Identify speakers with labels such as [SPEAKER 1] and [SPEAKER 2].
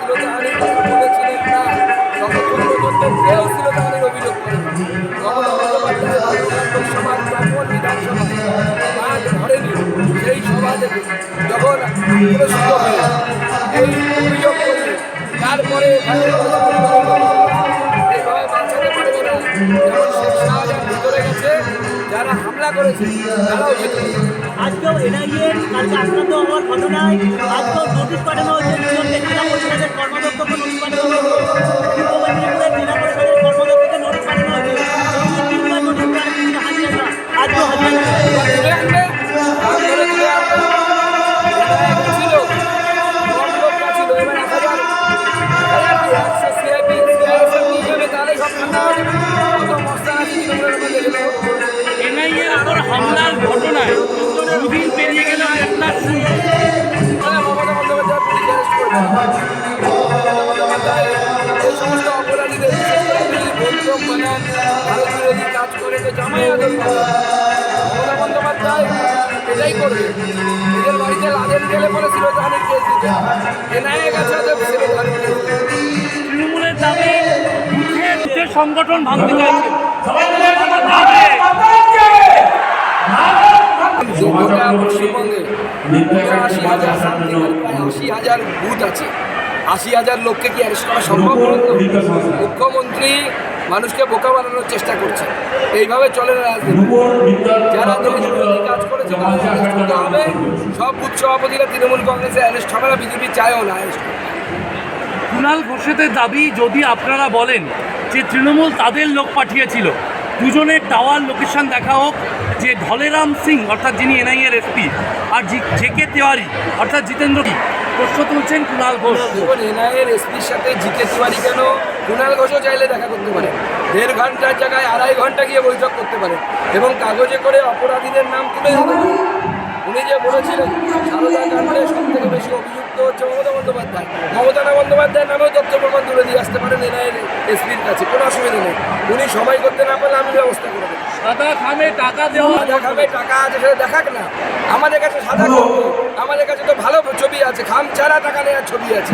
[SPEAKER 1] ছিল তাহারি বলেছিলেন না ততক্ষণ পর্যন্ত কেউ ছিল তাহারির অভিযোগ করেন লোকসভার তখন বিধানসভা মাঠ ধরেনি সেই থেকে যখন পুরস্কৃত হয়ে এই অভিযোগ করে তারপরে যারা হামলা করেছে তারাও।
[SPEAKER 2] আজকেও এনআইএ কালকে আক্রান্ত হওয়ার ঘটনায় আজকেও নোটিশ পাঠানো হয়েছে। জেলা পরিষদের কর্মাধ্যক্ষকে নোটিশ পাঠানো হয়েছে জেলা পরিষদের কর্মাধ্যক্ষকে নোটিশ পাঠানো হয়েছে। তিনবার নোটিশ হাজিরা আজকেও হাজিরা না।
[SPEAKER 1] এবার এই সমস্ত অপরাধীদের ভারত বিরোধী কাজ করে যে জামাই আদর। মমতা বন্দ্যোপাধ্যায় এটাই করবে নিজের বাড়িতে গেলে কেস দিতে এনআইএ গেছে।
[SPEAKER 3] তৃণমূলের দাবি সংগঠন ভাঙতে চাইছে
[SPEAKER 1] পশ্চিমবঙ্গে আশি হাজার আশি হাজার বুথ আছে আশি হাজার লোককে কি অ্যারেস্ট করা সম্ভব মুখ্যমন্ত্রী মানুষকে বোকা বানানোর চেষ্টা করছে। এইভাবে চলে রাজনীতি। যারা কাজ করেছে হবে। সব বুথ সভাপতিরা তৃণমূল কংগ্রেসে অ্যারেস্ট হবে না, বিজেপি চায়ও না অ্যারেস্ট
[SPEAKER 3] কুণাল ঘোষেদের দাবি যদি আপনারা বলেন যে তৃণমূল তাদের লোক পাঠিয়েছিল দুজনের টাওয়ার লোকেশন দেখা হোক, যে ধলেরাম সিং, অর্থাৎ যিনি এনআইএর এসপি, আর জে কে তিওয়ারি, অর্থাৎ জিতেন্দ্র প্রশ্ন তুলছেন কুণাল ঘোষ।
[SPEAKER 1] এনআইএর এসপির সাথে জি কে তিওয়ারি কেন? কুণাল ঘোষও চাইলে দেখা করতে পারে। দেড় ঘণ্টার জায়গায় আড়াই ঘণ্টা গিয়ে বৈঠক করতে পারে। এবং কাগজে করে অপরাধীদের নাম তুলে উনি যে বলেছিলেন সারদা কাণ্ডে সব থেকে বেশি অভিযুক্ত হচ্ছে মমতা বন্দ্যোপাধ্যায়। মমতা বন্দ্যোপাধ্যায়ের নামেও তথ্য প্রমাণ তুলে দিয়ে আসতে পারেন এনআইএর এসপির কাছে কোনো অসুবিধা নেই। উনি সময় করতে না পারলে আমি ব্যবস্থা করে দেবো।
[SPEAKER 3] সাদা খামে টাকা দেওয়া
[SPEAKER 1] সাদা খামে টাকা আছে সেটা দেখাক না। আমাদের কাছে সাদা খাম আমাদের কাছে তো ভালো ছবি আছে খাম ছাড়া টাকা নেওয়ার ছবি আছে?